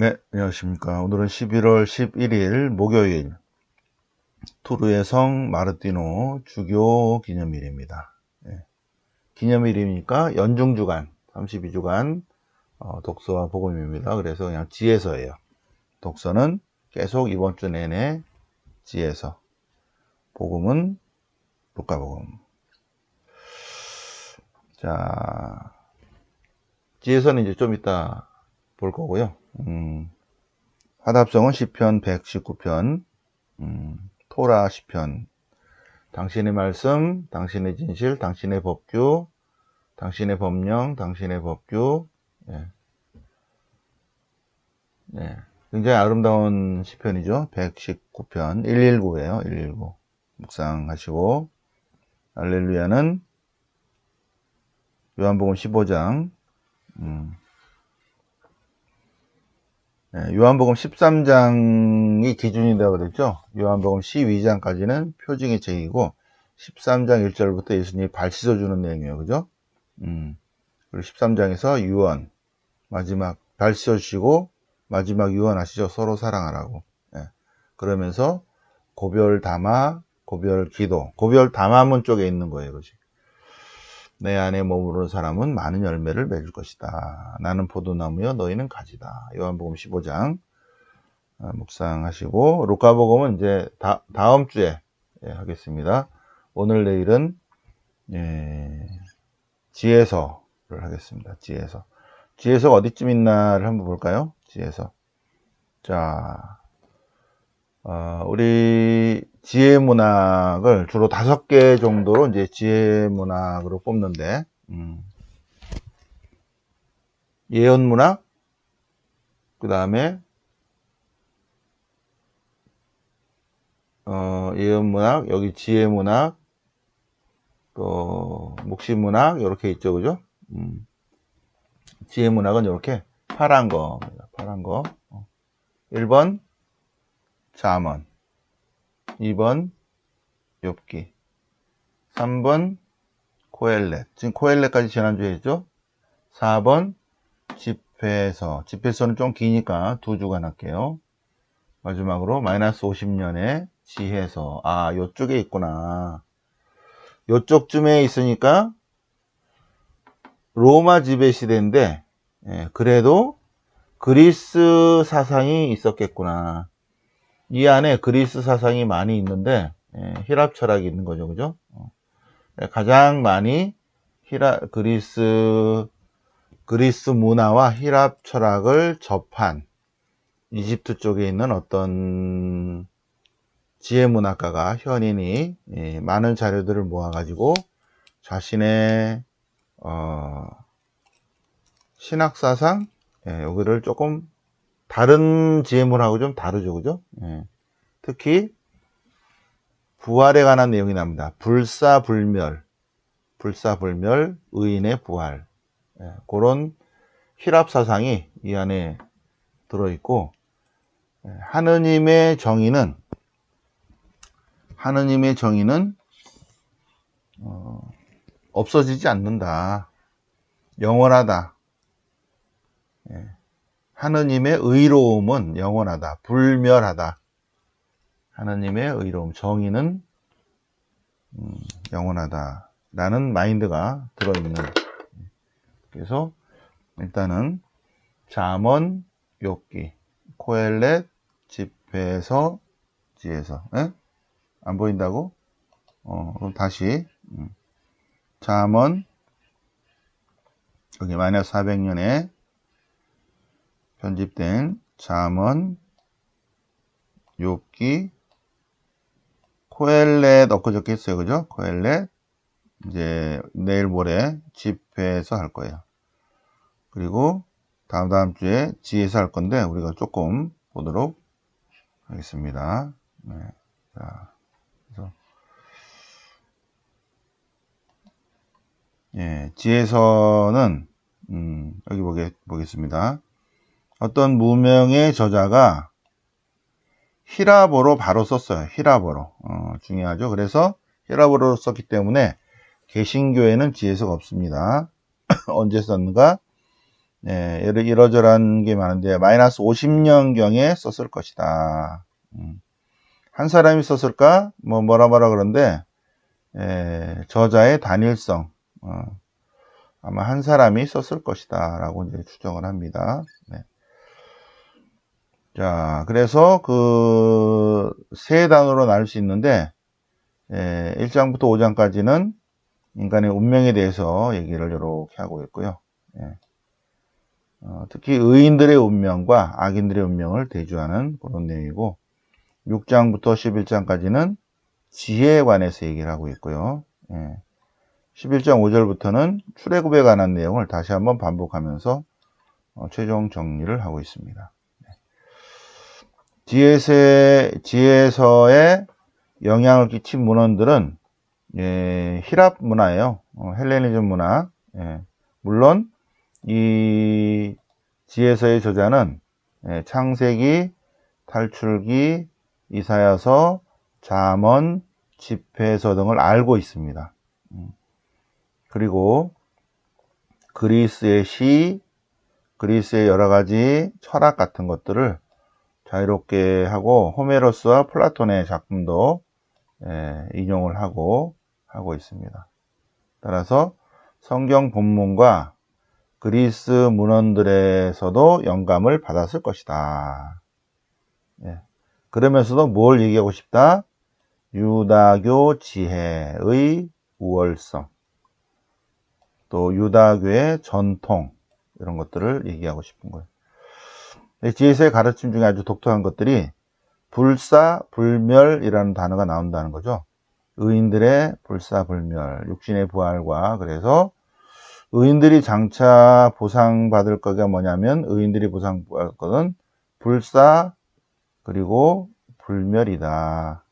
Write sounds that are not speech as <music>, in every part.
네, 안녕하십니까. 오늘은 11월 11일 목요일 투르의 성 마르티노 주교 기념일입니다. 네. 기념일이니까 연중주간, 32주간 어, 독서와 복음입니다. 그래서 그냥 지혜서예요. 독서는 계속 이번 주 내내 지혜서. 복음은 루카복음. 자, 지혜서는 이제 좀 이따 볼 거고요. 음, 화답성은 시편 119편, 음, 토라 시편, 당신의 말씀, 당신의 진실, 당신의 법규, 당신의 법령, 당신의 법규, 예. 네. 굉장히 아름다운 시편이죠. 119편, 119예요. 119. 묵상하시고, 알렐루야는 요한복음 15장, 음, 네, 요한복음 13장이 기준이라고 그랬죠. 요한복음 12장까지는 표징의 책이고 13장 1절부터 예수님이 발 씻어 주는 내용이에요. 그죠? 음, 그리고 13장에서 유언, 마지막 발 씻어 주시고 마지막 유언하시죠. 서로 사랑하라고. 네, 그러면서 고별 담화, 고별 기도, 고별 담화문 쪽에 있는 거예요. 그지? 내 안에 머무르는 사람은 많은 열매를 맺을 것이다. 나는 포도나무여 너희는 가지다. 요한복음 15장 아, 묵상하시고 루카복음은 이제 다, 다음 주에 예, 하겠습니다. 오늘 내일은 예, 지혜서를 하겠습니다. 지혜서. 지혜서가 어디쯤 있나를 한번 볼까요? 지혜서. 자, 어, 우리 지혜 문학을 주로 다섯 개 정도로 이제 지혜 문학으로 뽑는데, 음, 예언 문학, 그 다음에, 어, 예언 문학, 여기 지혜 문학, 또, 묵시 문학, 이렇게 있죠, 그죠? 음, 지혜 문학은 이렇게 파란 거, 파란 거. 1번, 잠언 2번 욥기 3번 코엘렛. 지금 코엘렛까지 지난주에 했죠? 4번 집회서. 집회서는 좀 기니까 두 주간 할게요. 마지막으로 마이너스 50년의 지혜서. 아 요쪽에 있구나. 요쪽쯤에 있으니까 로마 지배 시대인데 예, 그래도 그리스 사상이 있었겠구나 이 안에 그리스 사상이 많이 있는데 예, 히랍 철학이 있는 거죠, 그죠? 어. 네, 가장 많이 히라 그리스 그리스 문화와 히랍 철학을 접한 이집트 쪽에 있는 어떤 지혜 문학가가 현인이 예, 많은 자료들을 모아가지고 자신의 어, 신학 사상 예, 여기를 조금 다른 지혜문하고 좀 다르죠, 그죠? 예. 특히 부활에 관한 내용이 납니다. 불사불멸, 불사불멸, 의인의 부활. 예. 그런 히랍 사상이 이 안에 들어있고 예. 하느님의 정의는 하느님의 정의는 어, 없어지지 않는다. 영원하다. 예. 하느님의 의로움은 영원하다. 불멸하다. 하느님의 의로움, 정의는 음, 영원하다. 라는 마인드가 들어있는. 그래서 일단은 잠언, 욥기, 코엘렛, 집회서, 지에서. 에? 안 보인다고? 어, 그럼 다시 음. 잠언 여기 마이너스 400년에 편집된 잠언, 욥기, 코엘렛 엊그저께 했어요. 그죠? 코엘렛. 이제 내일 모레 집회에서 할 거예요. 그리고 다음 다음 주에 지혜서 할 건데 우리가 조금 보도록 하겠습니다. 네. 자, 예, 지혜서는 음, 여기 보게 보겠습니다. 어떤 무명의 저자가 히라보로 바로 썼어요. 히라보로. 어, 중요하죠. 그래서 히라보로 썼기 때문에 개신교에는 지혜서가 없습니다. <clears throat> 언제 썼는가? 예, 이러- 이러저러한 게 많은데 마이너스 50년경에 썼을 것이다. 음. 한 사람이 썼을까? 뭐 뭐라 뭐라 그런데 예, 저자의 단일성 어, 아마 한 사람이 썼을 것이다 라고 이제 추정을 합니다. 네. 자, 그래서 그 세 단어로 나눌 수 있는데 예, 1장부터 5장까지는 인간의 운명에 대해서 얘기를 이렇게 하고 있고요. 예. 어, 특히 의인들의 운명과 악인들의 운명을 대조하는 그런 내용이고 6장부터 11장까지는 지혜에 관해서 얘기를 하고 있고요. 예. 11장 5절부터는 출애굽에 관한 내용을 다시 한번 반복하면서 어, 최종 정리를 하고 있습니다. 지혜서의, 지혜서에 영향을 끼친 문헌들은 예, 히랍 문화예요. 어, 헬레니즘 문화. 예. 물론 이 지혜서의 저자는 예, 창세기, 탈출기, 이사야서, 잠언, 집회서 등을 알고 있습니다. 음. 그리고 그리스의 시, 그리스의 여러 가지 철학 같은 것들을 자유롭게 하고 호메로스와 플라톤의 작품도 예, 인용을 하고 하고 있습니다. 따라서 성경 본문과 그리스 문헌들에서도 영감을 받았을 것이다. 예. 그러면서도 뭘 얘기하고 싶다? 유다교 지혜의 우월성, 또 유다교의 전통, 이런 것들을 얘기하고 싶은 거예요. 지혜서의 가르침 중에 아주 독특한 것들이 불사, 불멸이라는 단어가 나온다는 거죠. 의인들의 불사, 불멸, 육신의 부활과 그래서 의인들이 장차 보상받을 거가 뭐냐면 의인들이 보상받을 것은 불사, 그리고 불멸이다.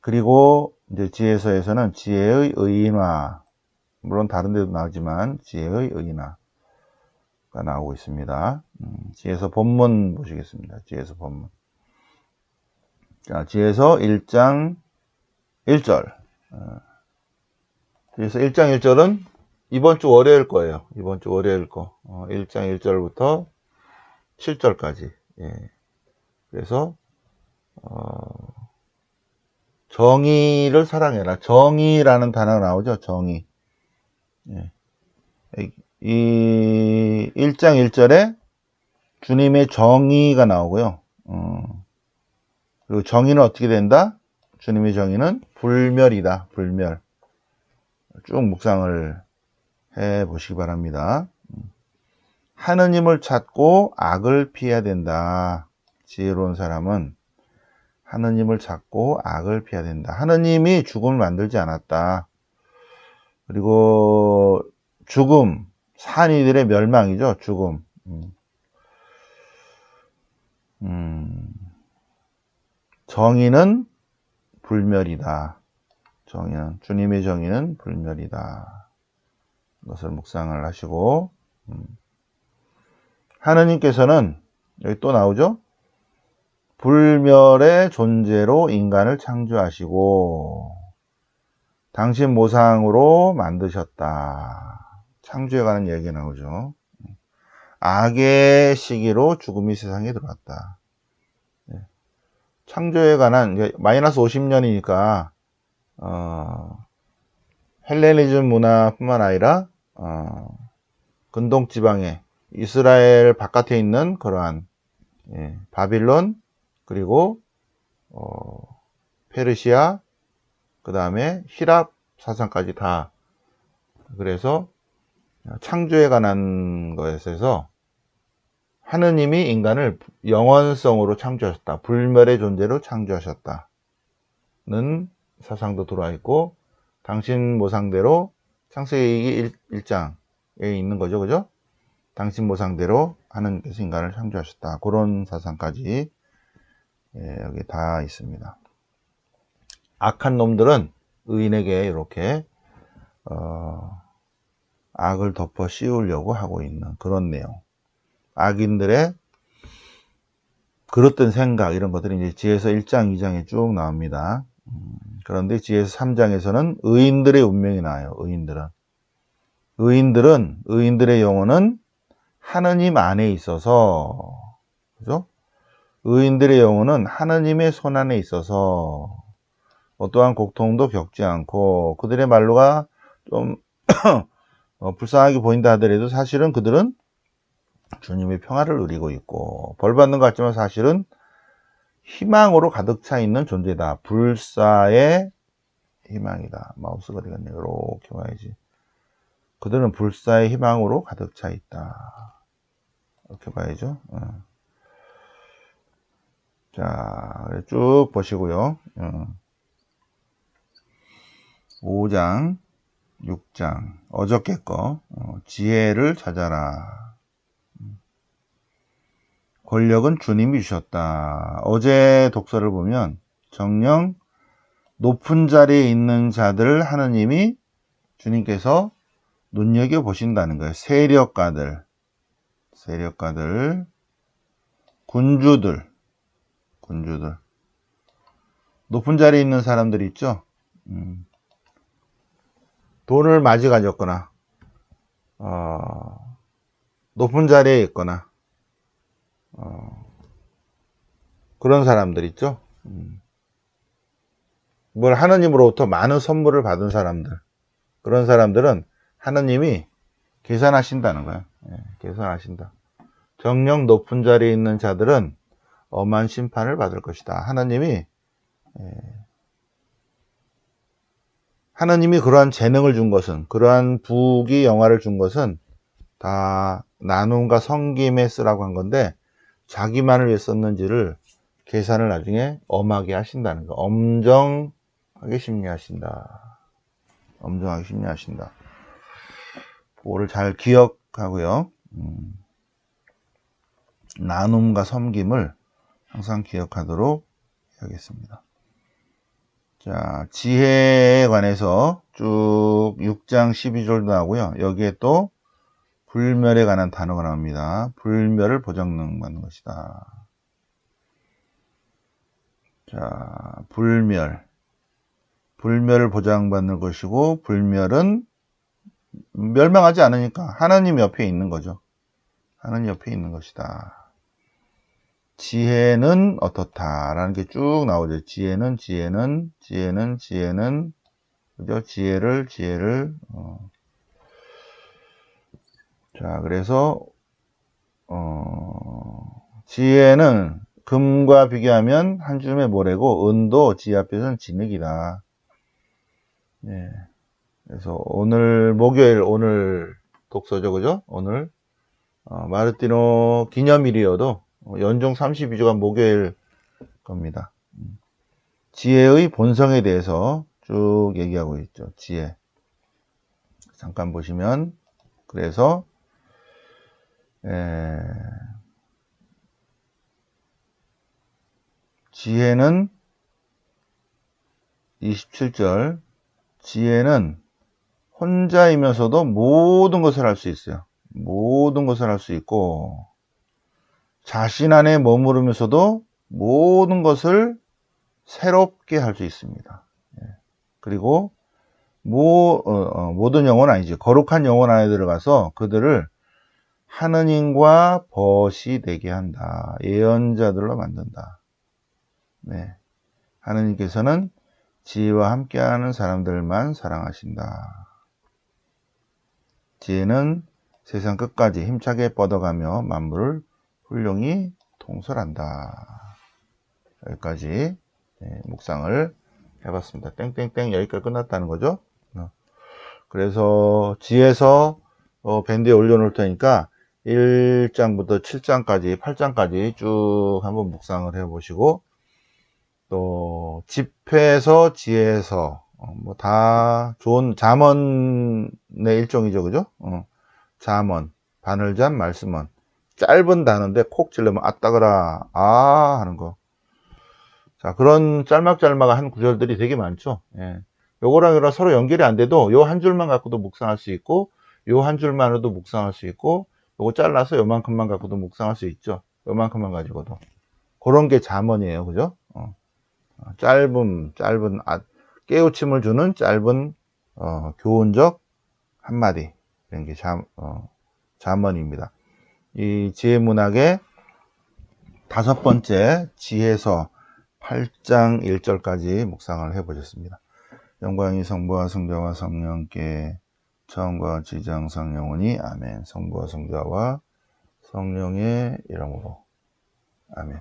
그리고 이제 지혜서에서는 지혜의 의인화, 물론 다른 데도 나오지만 지혜의 의인화 가 나오고 있습니다. 음, 지혜서 본문 보시겠습니다. 지혜서 본문. 자, 지혜서 1장 1절. 어, 그래서 1장 1절은 이번 주 월요일 거예요. 이번 주 월요일 거. 어, 1장 1절부터 7절까지. 예. 그래서 어, 정의를 사랑해라. 정의라는 단어가 나오죠. 정의. 예. 이 1장 1절에 주님의 정의가 나오고요. 어, 그리고 정의는 어떻게 된다? 주님의 정의는 불멸이다. 불멸. 쭉 묵상을 해 보시기 바랍니다. 하느님을 찾고 악을 피해야 된다. 지혜로운 사람은 하느님을 찾고 악을 피해야 된다. 하느님이 죽음을 만들지 않았다. 그리고 죽음, 산이들의 멸망이죠. 죽음. 음. 음. 정의는 불멸이다. 정의는 주님의 정의는 불멸이다. 것을 묵상을 하시고 음. 하느님께서는 여기 또 나오죠. 불멸의 존재로 인간을 창조하시고 당신 모상으로 만드셨다. 창조에 관한 얘기가 나오죠. 악의 시기로 죽음이 세상에 들어왔다. 예. 창조에 관한 마이너스 50년이니까 어, 헬레니즘 문화뿐만 아니라 어, 근동 지방에 이스라엘 바깥에 있는 그러한 예, 바빌론 그리고 어, 페르시아 그 다음에 히랍 사상까지 다 그래서 창조에 관한 것에서 하느님이 인간을 영원성으로 창조하셨다. 불멸의 존재로 창조하셨다 는 사상도 들어와 있고 당신 모상대로 창세기 1, 장에 있는 거죠. 그죠? 당신 모상대로 하느님께서 인간을 창조하셨다. 그런 사상까지 예, 여기 다 있습니다. 악한 놈들은 의인에게 이렇게 어, 악을 덮어 씌우려고 하고 있는 그런 내용. 악인들의 그릇된 생각 이런 것들이 이제 지혜서 1장, 2장에 쭉 나옵니다. 음, 그런데 지혜서 3장에서는 의인들의 운명이 나와요. 의인들은 의인들은 의인들의 영혼은 하느님 안에 있어서 그죠? 의인들의 영혼은 하느님의 손 안에 있어서 어떠한 고통도 겪지 않고 그들의 말로가 좀 <clears throat> 어, 불쌍하게 보인다 하더라도 사실은 그들은 주님의 평화를 누리고 있고 벌 받는 것 같지만 사실은 희망으로 가득 차 있는 존재다. 불사의 희망이다. 마우스가 갔네. 이렇게 봐야지. 그들은 불사의 희망으로 가득 차 있다. 이렇게 봐야죠. 어. 자, 쭉 보시고요. 어. 5장, 6장, 어저께 거, 어, 지혜를 찾아라. 권력은 주님이 주셨다. 어제 독서를 보면 정령 높은 자리에 있는 자들을 하느님이 주님께서 눈여겨 보신다는 거예요. 세력가들, 세력가들, 군주들, 군주들. 높은 자리에 있는 사람들이 있죠. 음. 돈을 많이 가졌거나, 어, 높은 자리에 있거나, 어, 그런 사람들 있죠. 음. 뭘 하느님으로부터 많은 선물을 받은 사람들, 그런 사람들은 하느님이 계산하신다는 거예요. 예, 계산하신다. 정령 높은 자리에 있는 자들은 엄한 심판을 받을 것이다. 하나님이 예, 하나님이 그러한 재능을 준 것은 그러한 부귀 영화를 준 것은 다 나눔과 섬김에 쓰라고 한 건데 자기만을 위해 썼는지를 계산을 나중에 엄하게 하신다는 거. 엄정하게 심리하신다. 엄정하게 심리하신다. 그거를 잘 기억하고요. 음, 나눔과 섬김을 항상 기억하도록 해야겠습니다. 자, 지혜에 관해서 쭉 6장 12절도 나오고요. 여기에 또 불멸에 관한 단어가 나옵니다. 불멸을 보장받는 것이다. 자, 불멸. 불멸을 보장받는 것이고, 불멸은 멸망하지 않으니까 하나님 옆에 있는 거죠. 하나님 옆에 있는 것이다. 지혜는 어떻다라는 게 쭉 나오죠. 지혜는 지혜는 지혜는 지혜는 그죠? 지혜를 지혜를 어. 자 그래서 어, 지혜는 금과 비교하면 한 줌의 모래고 은도 지혜 앞에서는 진흙이다. 네. 그래서 오늘 목요일 오늘 독서죠 그죠? 오늘 어, 마르티노 기념일이어도 어, 연중 32주간 목요일 겁니다. 음. 지혜의 본성에 대해서 쭉 얘기하고 있죠. 지혜. 잠깐 보시면 그래서 에... 지혜는 27절 지혜는 혼자이면서도 모든 것을 할 수 있어요. 모든 것을 할 수 있고 자신 안에 머무르면서도 모든 것을 새롭게 할 수 있습니다. 예. 그리고 모, 어, 어, 모든 영혼 아니지 거룩한 영혼 안에 들어가서 그들을 하느님과 벗이 되게 한다. 예언자들로 만든다. 네. 하느님께서는 지혜와 함께하는 사람들만 사랑하신다. 지혜는 세상 끝까지 힘차게 뻗어가며 만물을 훌륭히 통솔한다. 여기까지 네, 묵상을 해봤습니다. 땡땡땡 여기까지 끝났다는 거죠. 어. 그래서 지에서 어, 밴드에 올려놓을 테니까 1장부터 7장까지 8장까지 쭉 한번 묵상을 해보시고 또 집회에서 지혜에서 어, 뭐다 좋은 잠언의 일종이죠 그죠 어, 잠언 바늘잠 말씀언 짧은 단어인데 콕 찔르면 아따그라 아 하는 거. 자 그런 짤막짤막한 구절들이 되게 많죠. 예. 요거랑 요거랑 서로 연결이 안 돼도 요 한 줄만 갖고도 묵상할 수 있고 요 한 줄만으로도 묵상할 수 있고 요거 잘라서 요만큼만 갖고도 묵상할 수 있죠. 요만큼만 가지고도 그런 게 잠언이에요, 그죠? 어. 어 짧은 짧은 아, 깨우침을 주는 짧은 어, 교훈적 한마디 이런 게 잠, 어, 잠언입니다. 이 지혜문학의 다섯 번째 지혜서 8장 1절까지 묵상을 해보셨습니다. 영광이 성부와 성자와 성령께 처음과 지장상 영원히 아멘. 성부와 성자와 성령의 이름으로 아멘.